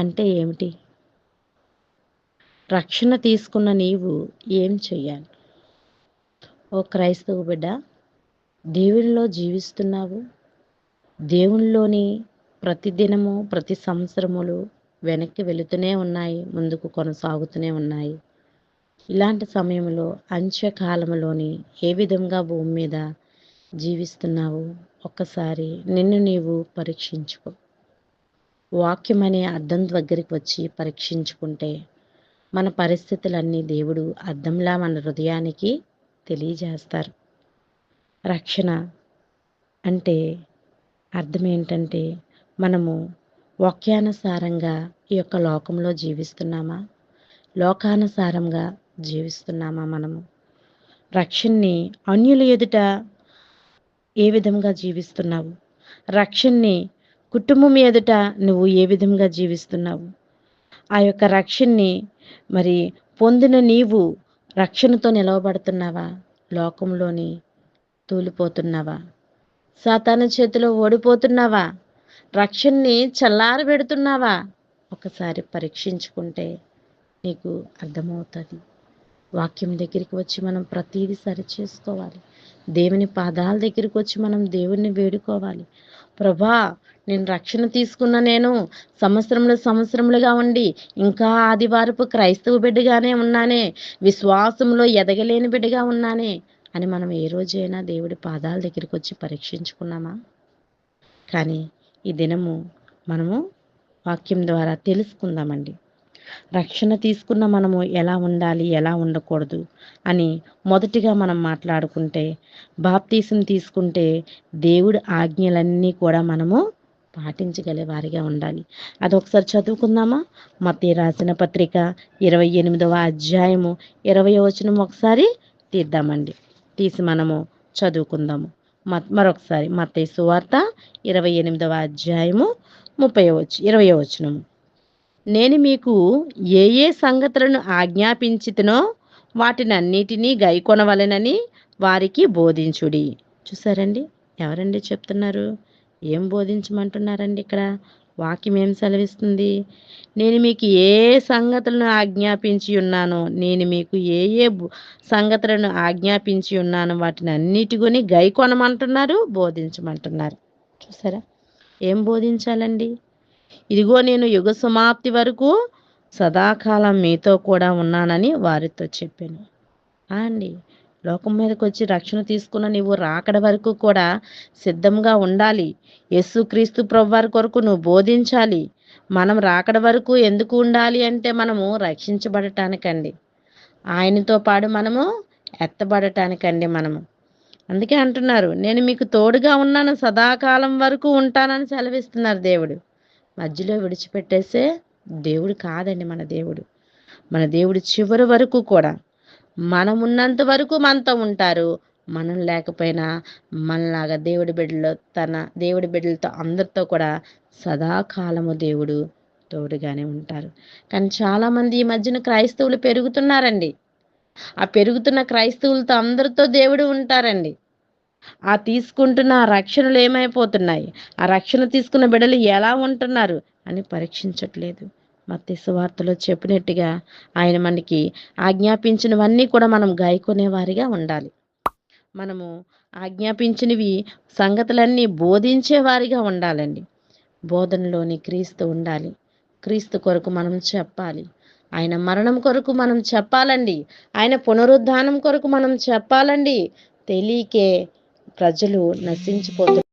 అంటే ఏమిటి? రక్షణ తీసుకున్న నీవు ఏం చెయ్యాలి? ఓ క్రైస్తవ బిడ్డ దేవునిలో జీవిస్తున్నావు? దేవునిలోని ప్రతిదినము ప్రతి సంవత్సరములు వెనక్కి వెళుతూనే ఉన్నాయి ముందుకు కొనసాగుతూనే ఉన్నాయి. ఇలాంటి సమయంలో అంత్యకాలంలోని ఏ విధంగా భూమి మీద జీవిస్తున్నావు? ఒక్కసారి నిన్ను నీవు పరీక్షించుకో. వాక్యం అనే అర్థం దగ్గరికి వచ్చి పరీక్షించుకుంటే మన పరిస్థితులన్నీ దేవుడు అర్థంలా మన హృదయానికి తెలియజేస్తారు. రక్షణ అంటే అర్థం ఏంటంటే మనము వాక్యానుసారంగా ఈ యొక్క లోకంలో జీవిస్తున్నామా? లోకానుసారంగా జీవిస్తున్నామా మనము? రక్షణని అన్యుల ఎదుట ఏ విధంగా జీవిస్తున్నావు? రక్షణని కుటుంబం ఎదుట నువ్వు ఏ విధంగా జీవిస్తున్నావు? ఆ యొక్క రక్షణని మరి పొందిన నీవు రక్షణతో నిలవబడుతున్నావా? లోకంలోని తూలిపోతున్నావా? సాతాను చేతిలో ఓడిపోతున్నావా? రక్షణని చల్లారబెడుతున్నావా? ఒకసారి పరీక్షించుకుంటే నీకు అర్థమవుతుంది. వాక్యం దగ్గరికి వచ్చి మనం ప్రతీది సరి చేసుకోవాలి దేవుని పాదాల దగ్గరికి వచ్చి మనం దేవుణ్ణి వేడుకోవాలి. ప్రభా నేను రక్షణ తీసుకున్న నేను సంవత్సరంలో సంవత్సరములుగా ఉండి ఇంకా ఆదివారపు క్రైస్తవ బిడ్డగానే ఉన్నానే విశ్వాసంలో ఎదగలేని బిడ్డగా ఉన్నానే అని మనం ఏ రోజైనా దేవుడి పాదాల దగ్గరికి వచ్చి పరీక్షించుకున్నామా? కానీ ఈ దినము మనము వాక్యం ద్వారా తెలుసుకుందామండి. రక్షణ తీసుకున్న మనము ఎలా ఉండాలి ఎలా ఉండకూడదు అని మొదటిగా మనం మాట్లాడుకుంటే బాప్తీసం తీసుకుంటే దేవుడి ఆజ్ఞలన్నీ కూడా మనము పాటించగలే వారిగా ఉండాలి. అది ఒకసారి చదువుకుందామా? మత రాసిన పత్రిక ఇరవై ఎనిమిదవ అధ్యాయము ఇరవై వచనం ఒకసారి తీద్దామండి. తీసి మనము చదువుకుందాము. మత్ మరొకసారి మత్తయి సువార్త ఇరవై ఎనిమిదవ అధ్యాయము ముప్పై వచ్చి ఇరవై వచనము. నేను మీకు ఏ ఏ సంగతులను ఆజ్ఞాపించితనో వాటిని అన్నిటినీ గైకొనవలెనని వారికి బోధించుడి. చూసారండి? ఎవరండి చెప్తున్నారు? ఏం బోధించమంటున్నారండి ఇక్కడ? వాక్యం ఏం సెలవిస్తుంది? నేను మీకు ఏ సంగతులను ఆజ్ఞాపించి ఉన్నానో నేను మీకు ఏ ఏ సంగతులను ఆజ్ఞాపించి ఉన్నానో వాటిని అన్నిటికొని గైకొనమంటున్నారు బోధించమంటున్నారు. చూసారా? ఏం బోధించాలండి? ఇదిగో నేను యుగ సమాప్తి వరకు సదాకాలం మీతో కూడా ఉన్నానని వారితో చెప్పాను. అండి లోకం మీదకి వచ్చి రక్షణ తీసుకున్న నీవు రాకడ వరకు కూడా సిద్ధంగా ఉండాలి. యేసుక్రీస్తు ప్రభువారి కొరకు నువ్వు బోధించాలి. మనం రాకడ వరకు ఎందుకు ఉండాలి అంటే మనము రక్షించబడటానికండి. ఆయనతో పాటు మనము ఎత్తబడటానికండి మనము. అందుకే అంటున్నారు నేను మీకు తోడుగా ఉన్నాను సదాకాలం వరకు ఉంటానని సెలవిస్తున్నారు దేవుడు. మధ్యలో విడిచిపెట్టేసే దేవుడు కాదండి మన దేవుడు. మన దేవుడు చివరి వరకు కూడా మనం ఉన్నంత వరకు మనతో ఉంటారు. మనం లేకపోయినా మనలాగా దేవుడి బిడ్డలో తన దేవుడి బిడ్డలతో అందరితో కూడా సదాకాలము దేవుడు తోడుగానే ఉంటారు. కానీ చాలామంది ఈ మధ్యన క్రైస్తవులు పెరుగుతున్నారండి. ఆ పెరుగుతున్న క్రైస్తవులతో అందరితో దేవుడు ఉంటారండి. ఆ తీసుకుంటున్న రక్షణలు ఏమైపోతున్నాయి? ఆ రక్షణ తీసుకున్న బిడ్డలు ఎలా ఉంటున్నారు? అని పరీక్షించట్లేదు. మత్తి వార్తలో చెప్పినట్టుగా ఆయన మనకి ఆజ్ఞాపించినవన్నీ కూడా మనం గాయకునేవారిగా ఉండాలి. మనము ఆజ్ఞాపించినవి సంగతులన్నీ బోధించేవారిగా ఉండాలండి. బోధనలోని క్రీస్తు ఉండాలి. క్రీస్తు కొరకు మనం చెప్పాలి. ఆయన మరణం కొరకు మనం చెప్పాలండి. ఆయన పునరుద్ధానం కొరకు మనం చెప్పాలండి. తెలియకే ప్రజలు నశించిపోతున్నారు